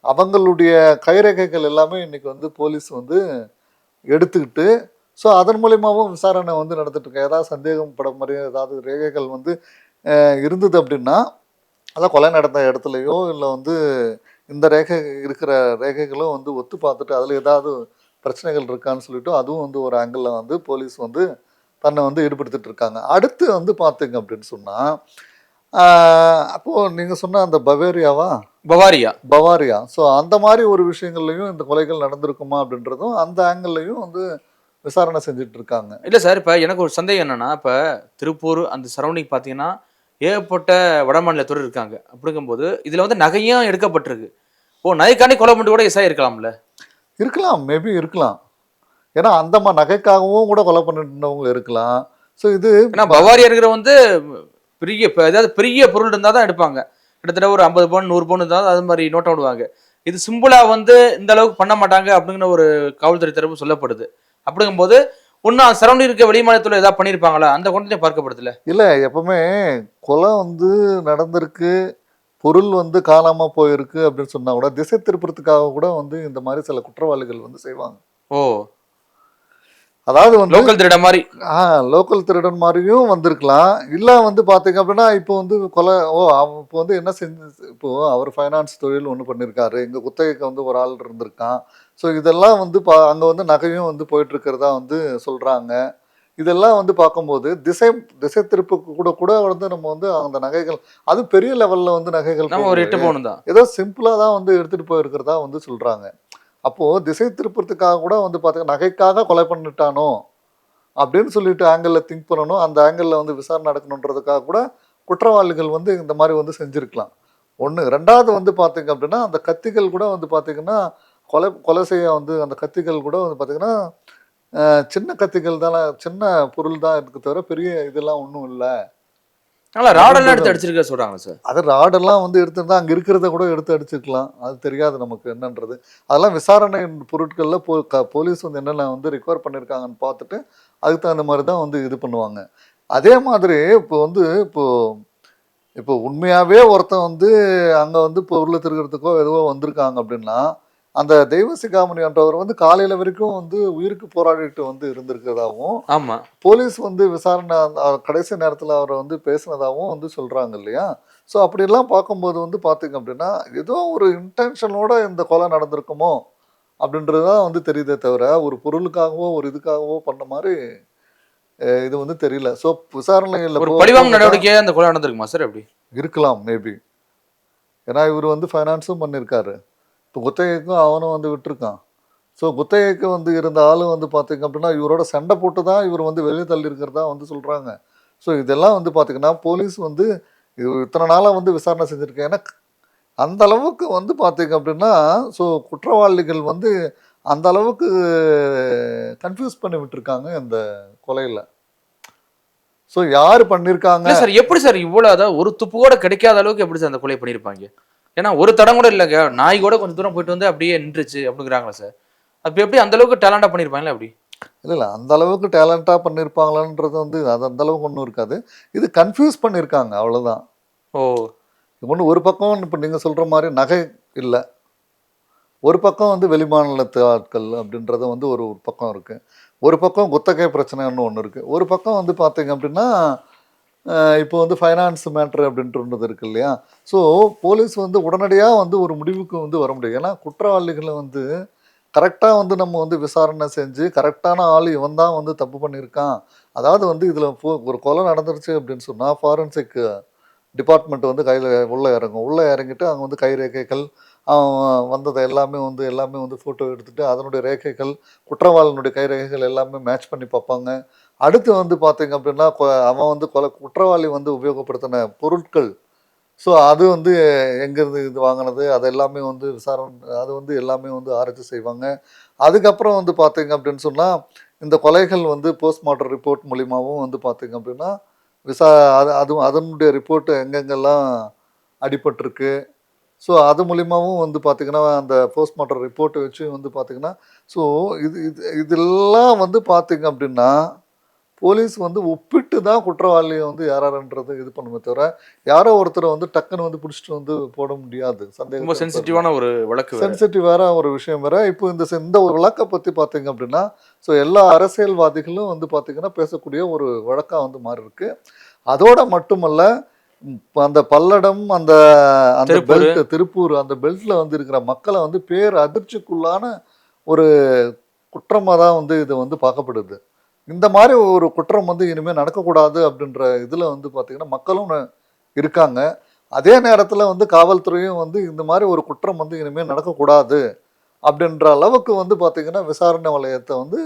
[SPEAKER 1] அவங்களுடைய கைரேகைகள் எல்லாமே இன்றைக்கி வந்து போலீஸ் வந்து எடுத்துக்கிட்டு ஸோ அதன் மூலியமாகவும் விசாரணை வந்து நடந்துட்டு இருக்கு ஏதாவது சந்தேகம் பட மாதிரி ஏதாவது ரேகைகள் வந்து இருந்தது அப்படின்னா அதான் கொலை நடந்த இடத்துலையோ இல்லை வந்து இந்த ரேகை இருக்கிற ரேகைகளும் வந்து ஒத்து பார்த்துட்டு அதில் ஏதாவது பிரச்சனைகள் இருக்கான்னு சொல்லிட்டு அதுவும் வந்து ஒரு ஆங்கிளில் வந்து போலீஸ் வந்து தன்னை வந்து ஈடுபடுத்திட்டு இருக்காங்க. அடுத்து வந்து பார்த்தீங்க அப்படின்னு சொன்னால் அப்போது நீங்கள் சொன்ன அந்த பவேரியாவா?
[SPEAKER 2] பவாரியா.
[SPEAKER 1] பவாரியா. ஸோ அந்த மாதிரி ஒரு விஷயங்கள்லையும் இந்த கொலைகள் நடந்திருக்குமா அப்படின்றதும் அந்த ஆங்கிள்லையும் வந்து விசாரணை செஞ்சுட்டு இருக்காங்க
[SPEAKER 2] இல்ல சார் இப்ப எனக்கு ஒரு சந்தேகம் என்னன்னா இப்ப திருப்பூர் அந்த சரௌண்டிங் பாத்தீங்கன்னா ஏகப்பட்ட வடமாநிலத்தோர் இருக்காங்க. அப்படிங்கும்போது இதுல வந்து நகையும் எடுக்கப்பட்டிருக்கு. ஓ நகைக்காண்டி கொலை பண்ணிட்டு கூட எஸ்ஐ இருக்கலாம்ல?
[SPEAKER 1] இருக்கலாம் மேபி இருக்கலாம். ஏன்னா அந்த மாதிரி நகைக்காகவும் கூட கொலை பண்ணிருந்தவங்க இருக்கலாம். ஸோ இது
[SPEAKER 2] ஏன்னா பவாரியா இருக்கிற வந்து பெரிய இப்ப ஏதாவது பெரிய பொருள் இருந்தா தான் எடுப்பாங்க. கிட்டத்தட்ட ஒரு ஐம்பது பவுன் நூறு பவுன் இருந்தால் அது மாதிரி நோட்டம் விடுவாங்க. இது சிம்பிளா வந்து இந்த அளவுக்கு பண்ண மாட்டாங்க அப்படிங்கிற ஒரு காவல்துறை தரப்பு சொல்லப்படுது. அப்படிங்கும்போது ஒன்னும் சரௌண்டிங் இருக்க வெளி மாநிலத்துல ஏதாவது பண்ணியிருப்பாங்களா? அந்த கொண்டு பார்க்கப்படுதுல?
[SPEAKER 1] இல்லை எப்பவுமே கொலை வந்து நடந்திருக்கு பொருள் வந்து காணாம போயிருக்கு அப்படின்னு சொன்னா கூட திசை திருப்புறதுக்காக கூட வந்து இந்த மாதிரி சில குற்றவாளிகள் வந்து செய்வாங்க.
[SPEAKER 2] ஓ.
[SPEAKER 1] அதாவது வந்து
[SPEAKER 2] லோக்கல் திருட மாதிரி
[SPEAKER 1] ஆ லோக்கல் திருடன் மாதிரியும் வந்திருக்கலாம். இல்லை வந்து பார்த்தீங்க அப்படின்னா இப்போ வந்து கொலை ஓ இப்போ வந்து என்ன செஞ்சு இப்போ அவர் ஃபைனான்ஸ் தொழில் ஒன்று பண்ணியிருக்காரு இங்கே குத்தகைக்கு வந்து ஒரு ஆள் இருந்திருக்கான். ஸோ இதெல்லாம் வந்து பா அங்கே வந்து நகையும் வந்து போயிட்டு இருக்கிறதா வந்து சொல்கிறாங்க இதெல்லாம் வந்து பார்க்கும்போது திசை திசை திருப்புக்கு கூட கூட வந்து நம்ம வந்து அந்த நகைகள் அது பெரிய லெவலில் வந்து நகைகள்
[SPEAKER 2] நம்ம ஒரு எட்டு. பவுன் தான்
[SPEAKER 1] ஏதோ சிம்பிளாக தான் வந்து எடுத்துகிட்டு போயிருக்கிறதா வந்து சொல்கிறாங்க அப்போது திசை திருப்புறதுக்காக கூட வந்து பார்த்தீங்கன்னா நகைக்காக கொலை பண்ணிட்டானோ அப்படின்னு சொல்லிட்டு ஆங்கிளில் திங்க் பண்ணணும். அந்த ஆங்கிளில் வந்து விசாரணை நடக்கணுன்றதுக்காக கூட குற்றவாளிகள் வந்து இந்த மாதிரி வந்து செஞ்சுருக்கலாம். ஒன்று ரெண்டாவது வந்து பார்த்தீங்க அப்படின்னா அந்த கத்திகள் கூட வந்து பார்த்தீங்கன்னா கொலை கொலை செய்ய வந்து அந்த கத்திகள் கூட வந்து பார்த்தீங்கன்னா சின்ன கத்திகள் தானே சின்ன பொருள் தான் இருக்கு தவிர பெரிய இதெல்லாம் ஒன்றும் இல்லை.
[SPEAKER 2] நல்லா ராடெல்லாம் எடுத்து அடிச்சிருக்க சொல்றாங்க சார்.
[SPEAKER 1] அது ராடெல்லாம் வந்து எடுத்திருந்தா அங்கே இருக்கிறத கூட எடுத்து அடிச்சுக்கலாம் அது தெரியாது நமக்கு என்னன்றது. அதெல்லாம் விசாரணை பொருட்களில் போ க போலீஸ் வந்து என்னென்ன வந்து ரிகவர் பண்ணியிருக்காங்கன்னு பார்த்துட்டு அதுக்கு தகுந்த மாதிரி தான் வந்து இது பண்ணுவாங்க. அதே மாதிரி இப்போ வந்து இப்போ இப்போ உண்மையாகவே ஒருத்தன் வந்து அங்கே வந்து பொருளை திருக்கிறதுக்கோ எதுவோ வந்திருக்காங்க அப்படின்னா அந்த தெய்வசிகாமணி என்றவர் வந்து காலையில் வரைக்கும் வந்து உயிருக்கு போராடிட்டு வந்து இருந்திருக்கிறதாவும்
[SPEAKER 2] ஆமா.
[SPEAKER 1] போலீஸ் வந்து விசாரணை கடைசி நேரத்தில் அவரை வந்து பேசினதாகவும் வந்து சொல்கிறாங்க இல்லையா? ஸோ அப்படிலாம் பார்க்கும்போது வந்து பார்த்தீங்க அப்படின்னா ஏதோ ஒரு இன்டென்ஷனோட இந்த கொலை நடந்திருக்குமோ? அப்படின்றது தான் வந்து தெரியுதே தவிர ஒரு பொருளுக்காகவோ ஒரு இதுக்காகவோ பண்ண மாதிரி இது வந்து தெரியல. ஸோ விசாரணையில்
[SPEAKER 2] ஒரு பழிவாங்க நடவடிக்கையே அந்த கொலை நடந்திருக்குமா சார் எப்படி?
[SPEAKER 1] இருக்கலாம் மேபி ஏன்னா இவர் வந்து ஃபைனான்ஸும் பண்ணியிருக்காரு இப்போ குத்தகைக்கும் அவனும் வந்து விட்டுருக்கான். ஸோ குத்தகைக்கு வந்து இருந்த ஆளும் வந்து பார்த்திங்க அப்படின்னா இவரோட சண்டை போட்டு தான் இவர் வந்து வெளியே தள்ளி இருக்கிறதா வந்து சொல்கிறாங்க ஸோ இதெல்லாம் வந்து பார்த்திங்கன்னா போலீஸ் வந்து இத்தனை நாளாக வந்து விசாரணை செஞ்சுருக்கேன். ஏன்னா அந்த அளவுக்கு வந்து பார்த்திங்க அப்படின்னா ஸோ குற்றவாளிகள் வந்து அந்த அளவுக்கு கன்ஃபியூஸ் பண்ணி விட்டுருக்காங்க இந்த கொலையில். ஸோ யார் பண்ணியிருக்காங்க
[SPEAKER 2] சார் எப்படி சார் இவ்வளோ அதாவது ஒரு துப்பு கூட கிடைக்காத அளவுக்கு எப்படி சார் அந்த கொலை பண்ணியிருப்பாங்க ஏன்னா ஒரு தடம் கூட இல்லைங்க. நாய் கூட கொஞ்சம் தூரம் போயிட்டு வந்து அப்படியே நின்றுச்சு அப்படிங்கிறாங்களா சார் அப்ப எப்படி அந்த அளவுக்கு டேலண்டா பண்ணியிருப்பாங்களா அப்படி?
[SPEAKER 1] இல்லை இல்லை. அந்த அளவுக்கு டேலண்டாக பண்ணியிருப்பாங்களான்றது வந்து அது அந்த அளவுக்கு ஒன்றும் இருக்காது. இது கன்ஃபியூஸ் பண்ணியிருக்காங்க அவ்வளோதான்
[SPEAKER 2] ஓ.
[SPEAKER 1] ஒன்று ஒரு பக்கம் இப்போ நீங்கள் சொல்கிற மாதிரி நகை இல்லை. ஒரு பக்கம் வந்து வெளிமாநிலத்து ஆட்கள் அப்படின்றது வந்து ஒரு ஒரு பக்கம் இருக்குது ஒரு பக்கம் குத்தகை பிரச்சனைன்னு ஒன்று இருக்குது ஒரு பக்கம் வந்து பார்த்தீங்க அப்படின்னா இப்போ வந்து ஃபைனான்ஸ் மேட்ரு அப்படின்ட்டு ஒன்று இருக்கு இல்லையா? ஸோ போலீஸ் வந்து உடனடியாக வந்து ஒரு முடிவுக்கு வந்து வர முடியும் ஏன்னா குற்றவாளிகளை வந்து கரெக்டாக வந்து நம்ம வந்து விசாரணை செஞ்சு கரெக்டான ஆள் இவன் தான் வந்து தப்பு பண்ணியிருக்கான். அதாவது வந்து இதில் ஒரு கொலை நடந்துருச்சு அப்படின்னு சொன்னால் ஃபாரன்சிக் டிபார்ட்மெண்ட் வந்து கையில் உள்ளே இறங்கும். உள்ளே இறங்கிட்டு அங்கே வந்து கை ரேகைகள் அவன் வந்ததை எல்லாமே வந்து எல்லாமே வந்து ஃபோட்டோ எடுத்துகிட்டு அதனுடைய ரேகைகள் குற்றவாளினுடைய கை ரேகைகள் எல்லாமே மேட்ச் பண்ணி பார்ப்பாங்க. அடுத்து வந்து பார்த்தீங்க அப்படின்னா கொ- அவன் வந்து கொலை குற்றவாளி வந்து உபயோகப்படுத்தின பொருட்கள். ஸோ அது வந்து எங்கேருந்து இது வாங்கினது? அது எல்லாமே வந்து விசாரணை அது வந்து எல்லாமே வந்து ஆராய்ச்சி செய்வாங்க. அதுக்கப்புறம் வந்து பார்த்தீங்க அப்படின்னு சொன்னால் இந்த கொலைகள் வந்து போஸ்ட்மார்ட்டம் ரிப்போர்ட் மூலிமாவும் வந்து பார்த்தீங்க அப்படின்னா விசா அது அதுவும் அதனுடைய ரிப்போர்ட்டு எங்கெங்கெல்லாம் அடிபட்டிருக்கு? ஸோ அது மூலிமாவும் வந்து பார்த்திங்கன்னா அந்த போஸ்ட்மார்ட்டம் ரிப்போர்ட்டை வச்சு வந்து பார்த்திங்கன்னா ஸோ இது இது இதெல்லாம் வந்து பார்த்திங்க அப்படின்னா போலீஸ் வந்து ஒப்பிட்டு தான் குற்றவாளியை வந்து யாராருன்றது இது பண்ணுமே தவிர யாரோ ஒருத்தரை வந்து டக்குன்னு வந்து பிடிச்சிட்டு வந்து போட முடியாது
[SPEAKER 2] ரொம்ப
[SPEAKER 1] சந்தேகம்
[SPEAKER 2] சென்சிட்டிவான ஒரு வழக்கு வேற.
[SPEAKER 1] சென்சிட்டிவ் வேற ஒரு விஷயம் வேற இப்போ இந்த இந்த ஒரு வழக்கை பற்றி பார்த்தீங்க அப்படின்னா ஸோ எல்லா அரசியல்வாதிகளும் வந்து பார்த்தீங்கன்னா பேசக்கூடிய ஒரு வழக்காக வந்து மாறி இருக்கு அதோட மட்டுமல்ல அந்த பல்லடம் அந்த அந்த. பெல்ட் திருப்பூர் அந்த பெல்ட்ல வந்து இருக்கிற மக்களை வந்து பேர் அதிர்ச்சிக்குள்ளான ஒரு குற்றமாக தான் வந்து இது வந்து பார்க்கப்படுது இந்த மாதிரி ஒரு குற்றம் வந்து இனிமேல் நடக்கக்கூடாது அப்படின்ற இதில் வந்து பார்த்தீங்கன்னா மக்களும் இருக்காங்க. அதே நேரத்தில் வந்து காவல்துறையும் வந்து இந்த மாதிரி ஒரு குற்றம் வந்து இனிமேல் நடக்கக்கூடாது அப்படின்ற அளவுக்கு வந்து பார்த்தீங்கன்னா விசாரணை வளையத்தை வந்து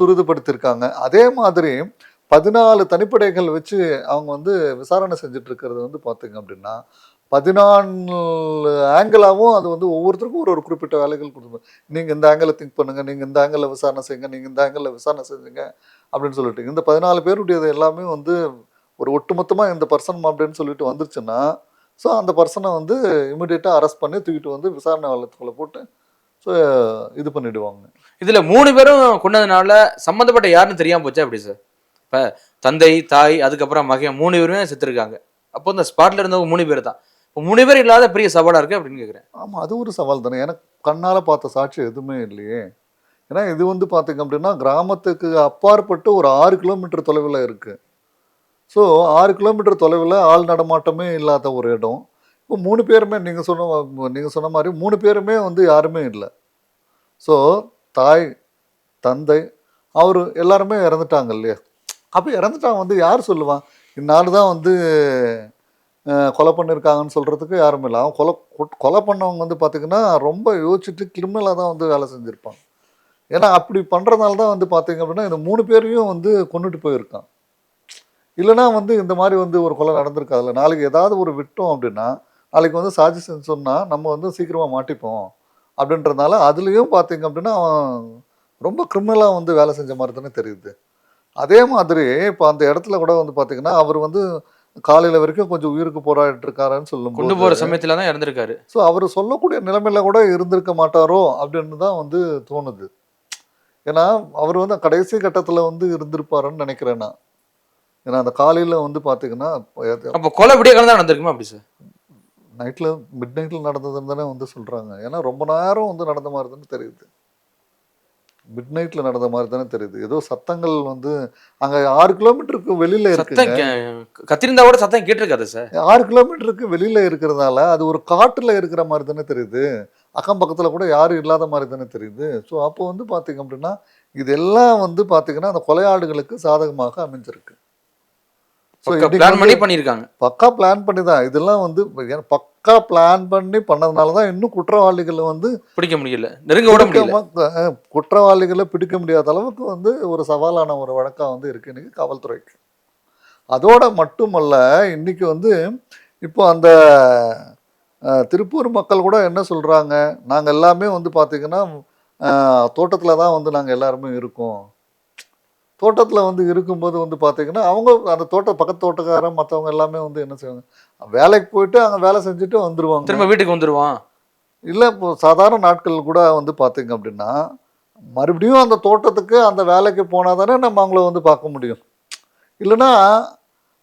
[SPEAKER 2] துரிதப்படுத்தியிருக்காங்க
[SPEAKER 1] அதே மாதிரி பதினாலு தனிப்படைகள் வச்சு அவங்க வந்து விசாரணை செஞ்சுட்டு இருக்கிறது வந்து பார்த்தீங்க அப்படின்னா பதினாலு ஆங்கிளாகவும் அது வந்து ஒவ்வொருத்தருக்கும் ஒரு ஒரு குறிப்பிட்ட வேலைகள் கொடுத்துருப்பாங்க நீங்கள் இந்த ஆங்கிளை திங்க் பண்ணுங்கள் நீங்கள் இந்த ஆங்கிளில் விசாரணை செய்யுங்க நீங்கள் இந்த ஆங்கிளில் விசாரணை செஞ்சுங்க அப்படின்னு சொல்லிட்டு. இந்த பதினாலு பேருடையது எல்லாமே வந்து ஒரு ஒட்டுமொத்தமாக இந்த பர்சன் அப்படின்னு சொல்லிட்டு வந்துருச்சுன்னா ஸோ அந்த பர்சனை வந்து இமிடியேட்டாக அரெஸ்ட் பண்ணி தூக்கிட்டு வந்து விசாரணை வளத்துக்குள்ளே போட்டு ஸோ இது பண்ணிடுவாங்க.
[SPEAKER 2] இதில் மூணு பேரும் கொண்டதுனால சம்மந்தப்பட்ட யாருன்னு தெரியாமல் போச்சா அப்படி சார் இப்போ தந்தை தாய் அதுக்கப்புறம் மகன் மூணு பேருமே செத்துருக்காங்க. அப்போ இந்த ஸ்பாட்டில் இருந்தவங்க மூணு பேர் தான். இப்போ பேர் இல்லாத பெரிய சவாலாக இருக்கு அப்படின்னு கேட்குறேன்
[SPEAKER 1] ஆமாம் அது ஒரு சவால் தானே. ஏன்னா கண்ணால் பார்த்த சாட்சி எதுவுமே இல்லையே. ஏன்னா இது வந்து பார்த்தீங்க அப்படின்னா கிராமத்துக்கு அப்பாற்பட்டு ஒரு ஆறு கிலோமீட்டர் தொலைவில் இருக்குது ஸோ ஆறு கிலோமீட்டர் தொலைவில் ஆள் நடமாட்டமே இல்லாத ஒரு இடம். இப்போ மூணு பேருமே நீங்கள் சொன்ன நீங்கள் சொன்ன மாதிரி மூணு பேருமே வந்து யாருமே இல்லை. ஸோ தாய் தந்தை அவர் எல்லாருமே இறந்துட்டாங்க இல்லையா? அப்போ இறந்துட்டாங்க வந்து யார் சொல்லுவான் இந்நாள் தான் வந்து கொலை பண்ணியிருக்காங்கன்னு சொல்கிறதுக்கு யாரும் இல்லை. அவன் கொலை கொலை பண்ணவங்க வந்து பார்த்திங்கன்னா ரொம்ப யோசிச்சுட்டு கிரிமினலாக தான் வந்து வேலை செஞ்சுருப்பான் ஏன்னா அப்படி பண்ணுறதுனால தான் வந்து பார்த்திங்க அப்படின்னா இந்த மூணு பேரையும் வந்து கொண்டுட்டு போயிருக்கான். இல்லைன்னா வந்து இந்த மாதிரி வந்து ஒரு கொலை நடந்திருக்காதுல்ல. நாளைக்கு ஏதாவது ஒரு விட்டோம் அப்படின்னா நாளைக்கு வந்து சாட்சி செஞ்சு சொன்னால் நம்ம வந்து சீக்கிரமாக மாட்டிப்போம் அப்படின்றதுனால அதுலேயும் பார்த்திங்க அப்படின்னா அவன் ரொம்ப கிரிமினலாக வந்து வேலை செஞ்ச மாதிரி தானே தெரியுது. அதே மாதிரி இப்போ அந்த இடத்துல கூட வந்து பார்த்திங்கன்னா அவர் வந்து காலையில் வரைக்கும் கொஞ்சம் உயிருக்கு போராடிட்டு இருக்காருன்னு சொல்லும்
[SPEAKER 2] கொண்டு போற சமயத்துல தான் இறந்திருக்காரு.
[SPEAKER 1] ஸோ அவர் சொல்லக்கூடிய நிலைமையில கூட இருந்திருக்க மாட்டாரோ அப்படின்னு தான் வந்து தோணுது. ஏன்னா அவர் வந்து கடைசி கட்டத்தில் வந்து இருந்திருப்பாருன்னு நினைக்கிறேன் நான். ஏன்னா அந்த காலையில் வந்து பார்த்தீங்கன்னா
[SPEAKER 2] அப்போ கொலை விடிய காலம் தான் நடந்திருக்குமா அப்படி சார்
[SPEAKER 1] நைட்டில் மிட் நைட்டில் நடந்ததுன்னு தானே வந்து சொல்கிறாங்க ஏன்னா ரொம்ப நேரம் வந்து நடந்த மாதிரி தானே தெரியுது. மிட் நைட்டில் நடந்த மாதிரி தானே தெரியுது. ஏதோ சத்தங்கள் வந்து அங்கே ஆறு கிலோமீட்டருக்கு வெளியில்
[SPEAKER 2] சத்தம்
[SPEAKER 1] இருக்குங்க
[SPEAKER 2] கே- கத்திருந்தா கூட சத்தம் கேட்டிருக்காது சார்.
[SPEAKER 1] ஆறு கிலோமீட்டருக்கு வெளியில இருக்கிறதால அது ஒரு காட்டுல இருக்கிற மாதிரி தானே தெரியுது. அக்கம் பக்கத்துல கூட யாரும் இல்லாத மாதிரி தானே தெரியுது. ஸோ அப்போ வந்து பாத்தீங்க அப்படின்னா இதெல்லாம் வந்து பாத்தீங்கன்னா அந்த கொலையாடுகளுக்கு சாதகமாக அமைஞ்சிருக்கு.
[SPEAKER 2] பிளான் பண்ணி பண்ணியிருக்காங்க
[SPEAKER 1] பக்கா பிளான் பண்ணி தான். இதெல்லாம் வந்து பக்கா பிளான் பண்ணி பண்ணதுனால தான் இன்னும் குற்றவாளிகளை வந்து
[SPEAKER 2] பிடிக்க முடியல. நெருங்க விட முடியல.
[SPEAKER 1] குற்றவாளிகளை பிடிக்க முடியாத அளவுக்கு வந்து ஒரு சவாலான ஒரு வழக்கா வந்து இருக்கு இன்னைக்கு காவல்துறைக்கு. அதோட மட்டுமல்ல இன்னைக்கு வந்து இப்போ அந்த திருப்பூர் மக்கள் கூட என்ன சொல்கிறாங்க நாங்கள் எல்லாமே வந்து பார்த்திங்கன்னா தோட்டத்தில் தான் வந்து நாங்கள் எல்லாருமே இருக்கோம். தோட்டத்தில் வந்து இருக்கும்போது வந்து பார்த்தீங்கன்னா அவங்க அந்த தோட்ட பக்கத்து தோட்டக்காரன் மற்றவங்க எல்லாமே வந்து என்ன செய்வாங்க? வேலைக்கு போயிட்டு அங்கே வேலை செஞ்சுட்டு வந்துருவாங்க.
[SPEAKER 2] திரும்ப வீட்டுக்கு வந்துருவான்.
[SPEAKER 1] இல்லை இப்போ சாதாரண நாட்கள் கூட வந்து பார்த்தீங்க அப்படின்னா மறுபடியும் அந்த தோட்டத்துக்கு அந்த வேலைக்கு போனால் தானே நம்ம அவங்கள வந்து பார்க்க முடியும். இல்லைன்னா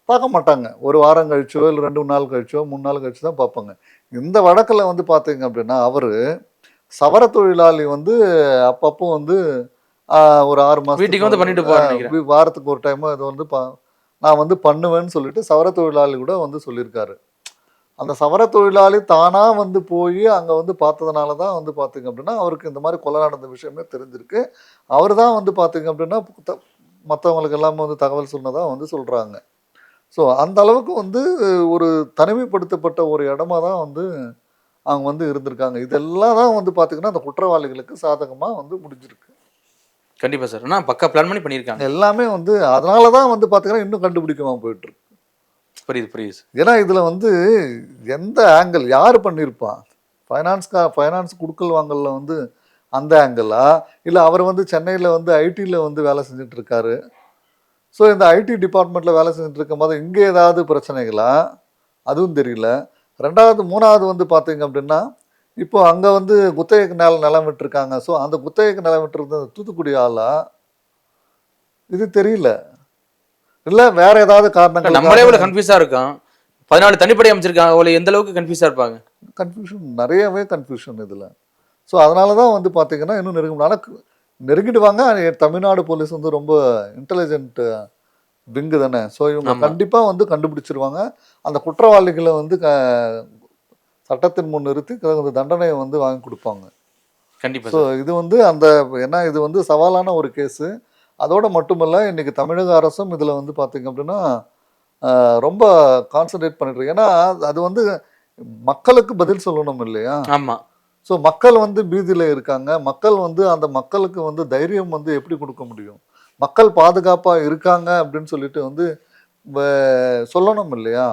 [SPEAKER 1] பார்க்க மாட்டாங்க. ஒரு வாரம் கழிச்சோ இல்லை ரெண்டு நாள் கழிச்சோ மூணு நாள் கழிச்சு தான் பார்ப்பாங்க. இந்த வழக்கில் வந்து பார்த்தீங்க அப்படின்னா அவர் சவர தொழிலாளி வந்து அப்பப்போ வந்து ஒரு ஆறு மாதம்
[SPEAKER 2] வீட்டுக்கு வந்து பண்ணிட்டு நினைக்கிறேன்.
[SPEAKER 1] வாரத்துக்கு ஒரு டைம் இது வந்து பா நான் வந்து பண்ணுவேன்னு சொல்லிட்டு சவர தொழிலாளி கூட வந்து சொல்லியிருக்காரு. அந்த சவர தொழிலாளி தானா வந்து போய் அங்க வந்து பார்த்ததுனால தான் வந்து பாத்தீங்க அப்படின்னா அவருக்கு இந்த மாதிரி கொலை நடந்த விஷயமே தெரிஞ்சிருக்கு. அவர் தான் வந்து பாத்தீங்க அப்படின்னா மத்தவங்களுக்கு எல்லாமே வந்து தகவல் சொன்னதா வந்து சொல்றாங்க. ஸோ அந்த அளவுக்கு வந்து ஒரு தனிமைப்படுத்தப்பட்ட ஒரு இடமா தான் வந்து அவங்க வந்து இருந்திருக்காங்க. இதெல்லாம் தான் வந்து பாத்தீங்கன்னா அந்த குற்றவாளிகளுக்கு சாதகமா வந்து முடிஞ்சிருக்கு.
[SPEAKER 2] கண்டிப்பா சார். ஆனா பக்கா பிளான் பண்ணி பண்ணியிருக்காங்க.
[SPEAKER 1] எல்லாமே வந்து அதனால தான் வந்து பாத்தீங்கன்னா இன்னும் கண்டுபிடிக்காம போயிட்டு இருக்கு
[SPEAKER 2] புரியுது புரியுது.
[SPEAKER 1] ஏன்னா இதில் வந்து எந்த ஆங்கிள் யார் பண்ணியிருப்பா? ஃபைனான்ஸ்கா ஃபைனான்ஸ் குடுக்கல் வாங்கல்ல வந்து அந்த ஆங்கிளா இல்லை அவர் வந்து சென்னையில் வந்து ஐடியில் வந்து வேலை செஞ்சுட்டு இருக்காரு ஸோ இந்த ஐடி டிபார்ட்மெண்ட்டில் வேலை செஞ்சுட்டு இருக்கும்போது இங்கே ஏதாவது பிரச்சனைகளா? அதுவும் தெரியல. ரெண்டாவது மூணாவது வந்து பார்த்தீங்க அப்படின்னா இப்போ அங்கே வந்து குத்தகைக்கு நில நிலம் விட்டுருக்காங்க. ஸோ அந்த குத்தகைக்கு நிலம் விட்டுருந்த தூத்துக்குடி ஆளா இது தெரியல. இல்லை வேற ஏதாவது காரணங்கள்
[SPEAKER 2] நம்மளே இவ்வளவு கன்ஃபியூஸா இருக்கோம். பதினாலு தனிப்படை அமைச்சிருக்காங்க அவளை எந்த அளவுக்கு கன்ஃபியூஸா இருப்பாங்க?
[SPEAKER 1] கன்ஃபியூஷன் நிறையவே கன்ஃபியூஷன் இதில். ஸோ அதனால தான் வந்து பார்த்தீங்கன்னா இன்னும் நெருங்க ஆனால் நெருங்கிடுவாங்க. தமிழ்நாடு போலீஸ் வந்து ரொம்ப இன்டெலிஜென்ட் விங்கு தானே ஸோ இவங்க. கண்டிப்பாக வந்து கண்டுபிடிச்சிருவாங்க. அந்த குற்றவாளிகளை வந்து க- சட்டத்தின் முன் நிறுத்தி தகுந்த தண்டனையை வந்து வாங்கி கொடுப்பாங்க.
[SPEAKER 2] கண்டிப்பா
[SPEAKER 1] ஸோ இது வந்து அந்த ஏன்னா இது வந்து சவாலான ஒரு கேஸு. அதோட மட்டுமல்ல இன்னைக்கு தமிழக அரசும் இதில் வந்து பார்த்தீங்க அப்படின்னா ரொம்ப கான்சன்ட்ரேட் பண்ணிட்டு. ஏன்னா அது வந்து மக்களுக்கு பதில் சொல்லணும் இல்லையா?
[SPEAKER 2] ஆமா.
[SPEAKER 1] ஸோ மக்கள் வந்து பீதியில் இருக்காங்க. மக்கள் வந்து அந்த மக்களுக்கு வந்து தைரியம் வந்து எப்படி கொடுக்க முடியும்? மக்கள் பாதுகாப்பாக இருக்காங்க அப்படின்னு சொல்லிட்டு வந்து சொல்லணும் இல்லையா?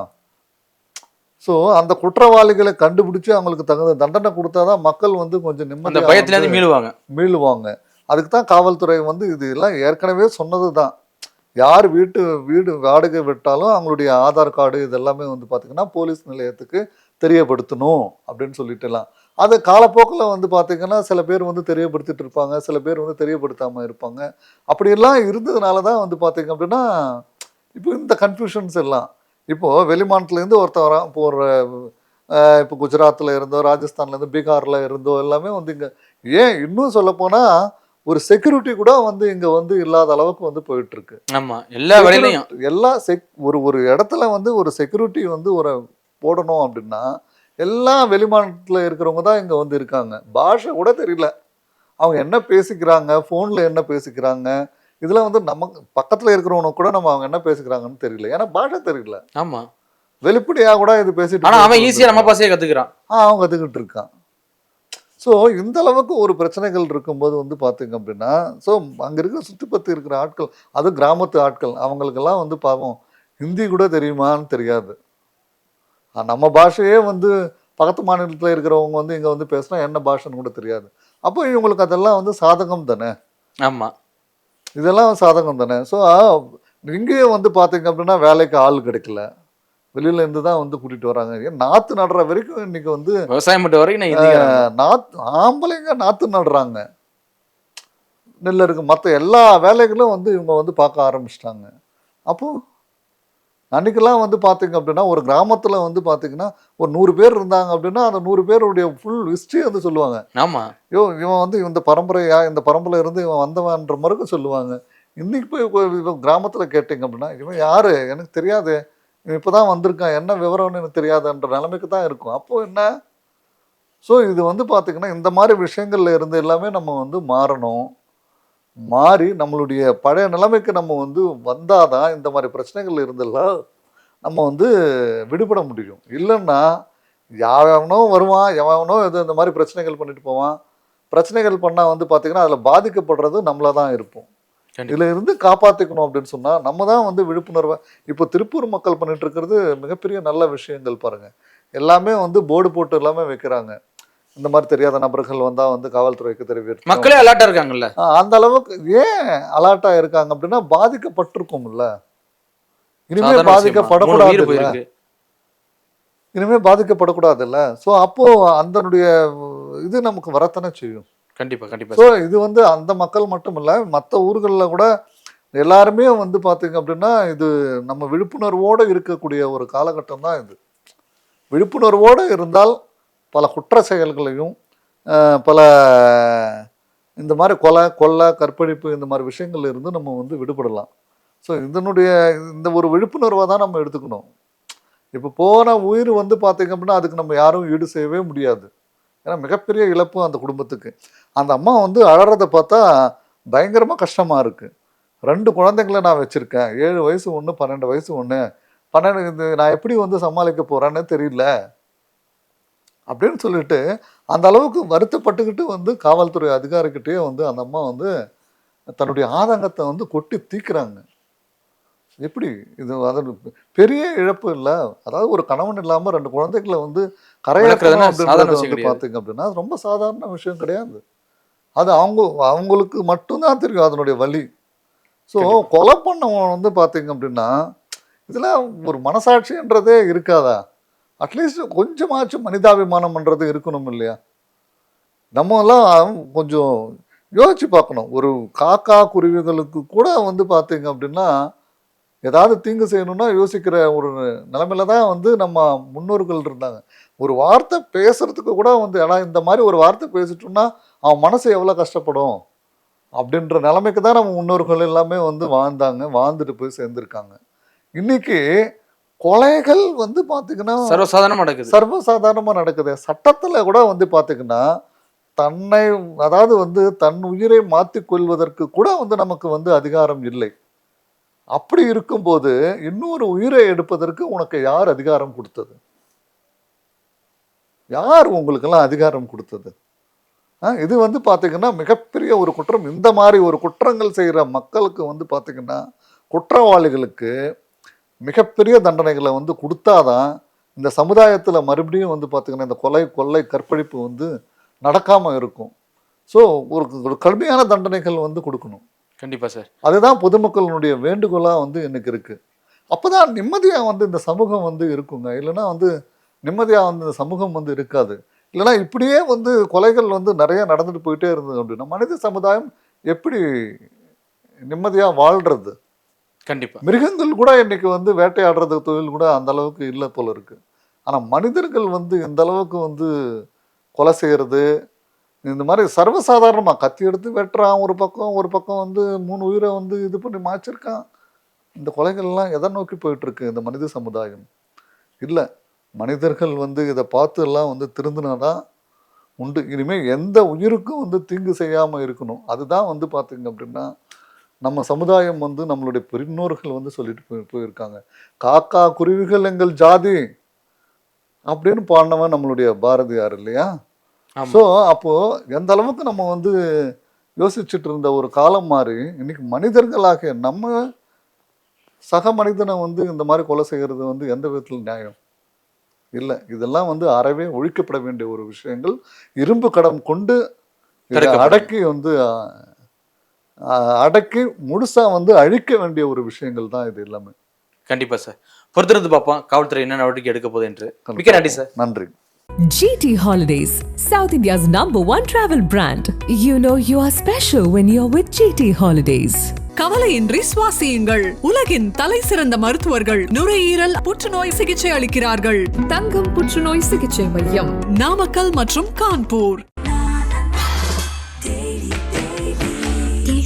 [SPEAKER 1] ஸோ அந்த குற்றவாளிகளை கண்டுபிடிச்சு அவங்களுக்கு தகுந்த தண்டனை கொடுத்தாதான் மக்கள் வந்து கொஞ்சம்
[SPEAKER 2] அந்த
[SPEAKER 1] நிம்மதியா
[SPEAKER 2] பயத்துல
[SPEAKER 1] வந்து
[SPEAKER 2] இருந்து மீளுவாங்க.
[SPEAKER 1] மீளுவாங்க. அதுக்கு தான் காவல்துறை வந்து இது எல்லாம் ஏற்கனவே சொன்னது தான் யார் வீட்டு வீடு வாடகை விட்டாலும் அவங்களுடைய ஆதார் கார்டு இதெல்லாமே வந்து பார்த்திங்கன்னா போலீஸ் நிலையத்துக்கு தெரியப்படுத்தணும் அப்படின்னு சொல்லிட்டுலாம். அது காலப்போக்கில் வந்து பார்த்திங்கன்னா சில பேர் வந்து தெரியப்படுத்திட்டு இருப்பாங்க சில பேர் வந்து தெரியப்படுத்தாமல் இருப்பாங்க. அப்படியெல்லாம் இருந்ததுனால தான் வந்து பார்த்திங்க அப்படின்னா இப்போ இந்த கன்ஃபியூஷன்ஸ் எல்லாம். இப்போது வெளிமாநிலத்துலேருந்து ஒருத்தன் வரான் இப்போ ஒரு இப்போ குஜராத்தில் இருந்தோ ராஜஸ்தான்லேருந்து பீகாரில் இருந்தோ எல்லாமே வந்து இங்கே ஏன் இன்னும் சொல்லப்போனால் ஒரு செக்யூரிட்டி கூட வந்து இங்கே வந்து இல்லாத அளவுக்கு வந்து போயிட்டு இருக்கு
[SPEAKER 2] ஆமா எல்லா வேலையிலையும்.
[SPEAKER 1] எல்லா செக் ஒரு ஒரு இடத்துல வந்து ஒரு செக்யூரிட்டி வந்து ஒரு போடணும் அப்படின்னா எல்லா வெளிமாநிலத்தில் இருக்கிறவங்க தான் இங்கே வந்து இருக்காங்க. பாஷை கூட தெரியல. அவங்க என்ன பேசிக்கிறாங்க ஃபோனில் என்ன பேசிக்கிறாங்க இதெல்லாம் வந்து நமக்கு பக்கத்தில் இருக்கிறவனுக்கு கூட நம்ம அவங்க என்ன பேசிக்கிறாங்கன்னு தெரியல. ஏன்னா பாஷை தெரியல.
[SPEAKER 2] ஆமா.
[SPEAKER 1] வெளிப்படையாக கூட இது பேசிட்டு
[SPEAKER 2] ஆனா அவன்
[SPEAKER 1] போயிட்டு
[SPEAKER 2] ஈஸியா நம்ம பாசையே கத்துக்கிறான்.
[SPEAKER 1] ஆ அவன் கற்றுக்கிட்டு இருக்கான். ஸோ இந்த அளவுக்கு ஒரு பிரச்சனைகள் இருக்கும்போது வந்து பார்த்தீங்க அப்படின்னா ஸோ அங்கே இருக்கிற சுற்றி பற்றி இருக்கிற ஆட்கள் அது கிராமத்து ஆட்கள் அவங்களுக்கெல்லாம் வந்து பாவம் ஹிந்தி கூட தெரியுமான்னு தெரியாது. நம்ம பாஷையே வந்து பக்கத்து மாநிலத்தில் இருக்கிறவங்க வந்து இங்கே வந்து பேசினா என்ன பாஷைன்னு கூட தெரியாது. அப்போ இவங்களுக்கு அதெல்லாம் வந்து சாதகம் தானே
[SPEAKER 2] ஆமா.
[SPEAKER 1] இதெல்லாம் சாதகம் தானே. ஸோ இங்கேயே வந்து பார்த்தீங்க அப்படின்னா வேலைக்கு ஆள் கிடைக்கல. வெளியில இருந்து தான் வந்து கூட்டிட்டு வராங்க. ஏன் நாற்று நடுற வரைக்கும் இன்னைக்கு வந்து
[SPEAKER 2] விவசாயம் மட்டும் வரைக்கும்
[SPEAKER 1] நாத்து ஆம்பளைங்க நாற்று நடுறாங்க. நெல் இருக்கு. மற்ற எல்லா வேலைகளும் வந்து இவங்க வந்து பார்க்க ஆரம்பிச்சிட்டாங்க. அப்போ அன்னைக்கெல்லாம் வந்து பார்த்தீங்க அப்படின்னா ஒரு கிராமத்தில் வந்து பார்த்தீங்கன்னா ஒரு நூறு பேர் இருந்தாங்க அப்படின்னா அந்த நூறு பேருடைய ஃபுல் ஹிஸ்ட்ரி வந்து சொல்லுவாங்க.
[SPEAKER 2] ஆமா.
[SPEAKER 1] யோ இவன் வந்து இந்த பரம்பரையா இந்த பரம்பரையில இருந்து இவன் வந்தவன்ற மறுக்க சொல்லுவாங்க. இன்னைக்கு போய் இவன் கிராமத்தில் கேட்டிங்க அப்படின்னா இவன் யாரு? எனக்கு தெரியாது. இவன் இப்போதான் வந்திருக்கான். என்ன விவரம்னு எனக்கு தெரியாதுன்ற நிலைமைக்கு தான் இருக்கும். அப்போ என்ன? ஸோ இது வந்து பார்த்தீங்கன்னா இந்த மாதிரி விஷயங்கள்ல இருந்து எல்லாமே நம்ம வந்து மாறணும். மாறி நம்மளுடைய பழைய நிலைமைக்கு நம்ம வந்து வந்தாதான் இந்த மாதிரி பிரச்சனைகள் இருந்தெல்லாம் நம்ம வந்து விடுபட முடியும். இல்லைன்னா யாவனோ வருவான் எவனோ எது இந்த மாதிரி பிரச்சனைகள் பண்ணிட்டு போவான். பிரச்சனைகள் பண்ணால் வந்து பார்த்தீங்கன்னா அதில் பாதிக்கப்படுறது நம்மள தான் இருப்போம். இதுல இருந்து காப்பாற்றிக்கணும் அப்படின்னு சொன்னால் நம்ம தான் வந்து விழிப்புணர்வை இப்போ திருப்பூர் மக்கள் பண்ணிட்டு இருக்கிறது மிகப்பெரிய நல்ல விஷயங்கள் பாருங்க. எல்லாமே வந்து போர்டு போட்டு எல்லாமே வைக்கிறாங்க. இந்த மாதிரி தெரியாத நபர்கள் வந்தா வந்து காவல்துறைக்கு தெரிவித்து
[SPEAKER 2] மக்களே அலர்ட்டா இருக்காங்கல்ல?
[SPEAKER 1] அந்த அளவுக்கு ஏன் அலர்ட்டா இருக்காங்க அப்படின்னா பாதிக்கப்பட்டிருக்கும்ல. இனிமே
[SPEAKER 2] சாதாரண விஷயமா? மூணு உயிர்
[SPEAKER 1] பாதிக்கப்படக்கூடாது
[SPEAKER 2] போயிருக்கு.
[SPEAKER 1] இனிமே பாதிக்கப்படக்கூடாதுல்ல ஸோ அப்போ அதனுடைய இது நமக்கு வரத்தானே செய்யும்.
[SPEAKER 2] கண்டிப்பா கண்டிப்பா.
[SPEAKER 1] ஸோ இது வந்து அந்த மக்கள் மட்டும் இல்ல மற்ற ஊர்களில் கூட எல்லாருமே வந்து பார்த்தீங்க அப்படின்னா இது நம்ம விழிப்புணர்வோடு இருக்கக்கூடிய ஒரு காலகட்டம் தான் இது. விழிப்புணர்வோடு இருந்தால் பல குற்ற செயல்களையும் பல இந்த மாதிரி கொலை கொள்ளை கற்பழிப்பு இந்த மாதிரி விஷயங்கள் இருந்து நம்ம வந்து விடுபடலாம். ஸோ இதனுடைய இந்த ஒரு விழிப்புணர்வை தான் நம்ம எடுத்துக்கணும். இப்போ போன உயிர் வந்து பார்த்தீங்க அப்படின்னா அதுக்கு நம்ம யாரும் ஈடு செய்யவே முடியாது. ஏன்னா மிகப்பெரிய இழப்பு அந்த குடும்பத்துக்கு. அந்த அம்மா வந்து அழறதை பார்த்தா பயங்கரமாக கஷ்டமாக இருக்குது ரெண்டு குழந்தைங்கள நான் வச்சுருக்கேன். ஏழு வயசு ஒன்று பன்னெண்டு வயசு ஒன்று பன்னெண்டு இது நான் எப்படி வந்து சமாளிக்க போகிறேன்னு தெரியல. அப்படின்னு சொல்லிட்டு அந்த அளவுக்கு வருத்தப்பட்டுக்கிட்டு வந்து காவல்துறை அதிகாரிகிட்டயே வந்து அந்த அம்மா வந்து தன்னுடைய ஆதங்கத்தை வந்து கொட்டி தீக்குறாங்க. எப்படி இது அது பெரிய இழப்பு இல்லை. அதாவது ஒரு கணவன் இல்லாமல் ரெண்டு குழந்தைகளை வந்து கரையாக்குறதுனா
[SPEAKER 2] வளர்க்கறதுனா சாதாரண
[SPEAKER 1] அப்படின்றது
[SPEAKER 2] விஷயம்
[SPEAKER 1] வந்து
[SPEAKER 2] கிடையாது.
[SPEAKER 1] பார்த்தீங்க அப்படின்னா அது ரொம்ப சாதாரண விஷயம் கிடையாது. அது அவங்க அவங்களுக்கு மட்டும்தான் தெரியும் அதனுடைய வலி. ஸோ. கொலை பண்ணவன் வந்து பார்த்தீங்க அப்படின்னா இதில் ஒரு மனசாட்சின்றதே இருக்காதா? அட்லீஸ்ட் கொஞ்சமாச்சும் மனிதாபிமானம்ன்றது இருக்கணும் இல்லையா நம்மலாம் கொஞ்சம் யோசிச்சு பார்க்கணும். ஒரு காக்கா குருவிகளுக்கு கூட வந்து பார்த்தீங்க அப்படின்னா ஏதாவது தீங்கு செய்யணும்னா யோசிக்கிற ஒரு நிலமையில தான் வந்து நம்ம முன்னோர்கள் இருந்தாங்க. ஒரு வார்த்தை பேசுறதுக்கு கூட வந்து ஆனால் இந்த மாதிரி ஒரு வார்த்தை பேசிட்டோம்னா அவன் மனசு எவ்வளோ கஷ்டப்படும்? அப்படின்ற நிலைமைக்கு தான் நம்ம முன்னோர்கள் எல்லாமே வந்து வாழ்ந்தாங்க வாழ்ந்துட்டு போய் சேர்ந்துருக்காங்க. இன்றைக்கி கொலைகள் வந்து பார்த்தீங்கன்னா
[SPEAKER 2] சர்வசாதாரணமா நடக்குது.
[SPEAKER 1] சர்வசாதாரணமாக நடக்குது. சட்டத்தில் கூட வந்து பார்த்தீங்கன்னா தன்னை அதாவது வந்து தன் உயிரை மாற்றிக் கொள்வதற்கு கூட வந்து நமக்கு வந்து அதிகாரம் இல்லை. அப்படி இருக்கும்போது இன்னொரு உயிரை எடுப்பதற்கு உனக்கு யார் அதிகாரம் கொடுத்தது? யார் உங்களுக்கெல்லாம் அதிகாரம் கொடுத்தது? இது வந்து பார்த்தீங்கன்னா மிகப்பெரிய ஒரு குற்றம். இந்த மாதிரி ஒரு குற்றங்கள் செய்கிற மக்களுக்கு வந்து பார்த்தீங்கன்னா குற்றவாளிகளுக்கு மிகப்பெரிய தண்டனைகளை வந்து கொடுத்தாதான் இந்த சமுதாயத்தில் மறுபடியும் வந்து பார்த்தீங்கன்னா இந்த கொலை கொள்ளை கற்பழிப்பு வந்து நடக்காமல் இருக்கும். ஸோ ஒரு ஒரு கடுமையான தண்டனைகள் வந்து கொடுக்கணும்.
[SPEAKER 2] கண்டிப்பா சார்.
[SPEAKER 1] அதுதான் பொதுமக்களுடைய வேண்டுகோளாக வந்து எனக்கு இருக்கு. அப்பதான் நிம்மதியாக வந்து இந்த சமூகம் வந்து இருக்குங்க. இல்லைன்னா வந்து நிம்மதியாக வந்து இந்த சமூகம் வந்து இருக்காது. இல்லைன்னா இப்படியே வந்து கொலைகள் வந்து நிறைய நடந்துட்டு போயிட்டே இருந்தது அப்படின்னா மனித சமுதாயம் எப்படி நிம்மதியாக வாழ்றது?
[SPEAKER 2] கண்டிப்பாக
[SPEAKER 1] மிருகங்கள் கூட இன்னைக்கு வந்து வேட்டையாடுறது தொழில் கூட அந்த அளவுக்கு இல்லை போல இருக்கு. ஆனால் மனிதர்கள் வந்து இந்த அளவுக்கு வந்து கொலை செய்யறது இந்த மாதிரி சர்வசாதாரணமாக கத்தி எடுத்து வெட்டுறான் ஒரு பக்கம் ஒரு பக்கம் வந்து மூணு உயிரை வந்து இது பண்ணி மாய்ச்சிருக்கான். இந்த கொலைகள்லாம் எதை நோக்கி போயிட்டுருக்கு இந்த மனித சமுதாயம்? இல்லை மனிதர்கள் வந்து இதை பார்த்து எல்லாம் வந்து திருந்தினாதான் உண்டு. இனிமேல் எந்த உயிருக்கும் வந்து தீங்கு செய்யாமல் இருக்கணும். அதுதான் வந்து பார்த்தீங்க அப்படின்னா நம்ம சமுதாயம் வந்து நம்மளுடைய பெரியோர்கள் வந்து சொல்லிட்டு போய் போயிருக்காங்க. காக்கா குருவிகள் எங்கள் ஜாதி அப்படின்னு பாடினவன் நம்மளுடைய பாரதியார் இல்லையா? ஸோ அப்போ எந்த அளவுக்கு நம்ம வந்து யோசிச்சுட்டு இருந்த ஒரு காலம் மாறி இன்னைக்கு மனிதர்களாகிய நம்ம சக மனிதனை வந்து இந்த மாதிரி கொலை செய்கிறது வந்து எந்த விதத்தில் நியாயம்? இல்லை. இதெல்லாம் வந்து அறவே ஒழிக்கப்பட வேண்டிய ஒரு விஷயங்கள் இரும்பு கடம் கொண்டு அடக்கி வந்து அடக்கி முழுசா வந்து அழிக்க வேண்டிய ஒரு விஷயங்கள் தான் இது எல்லாமே.
[SPEAKER 2] கண்டிப்பா சார் பொறுத்திருந்து பார்ப்போம். காவல்துறை என்ன நடவடிக்கை எடுக்க போகுது என்று. மிக்க நன்றி சார்
[SPEAKER 1] நன்றி.
[SPEAKER 3] GT Holidays, South India's number one travel brand. You know you are special when you're with GT Holidays.
[SPEAKER 4] கவலையின்றி சுவாசியுங்கள். உலகின் தலை சிறந்த மருத்துவர்கள் நுரையீரல் புற்றுநோய் சிகிச்சை அளிக்கிறார்கள்.
[SPEAKER 5] தங்கம் புற்றுநோய் சிகிச்சை மையம்
[SPEAKER 4] நாமக்கல் மற்றும் கான்பூர்.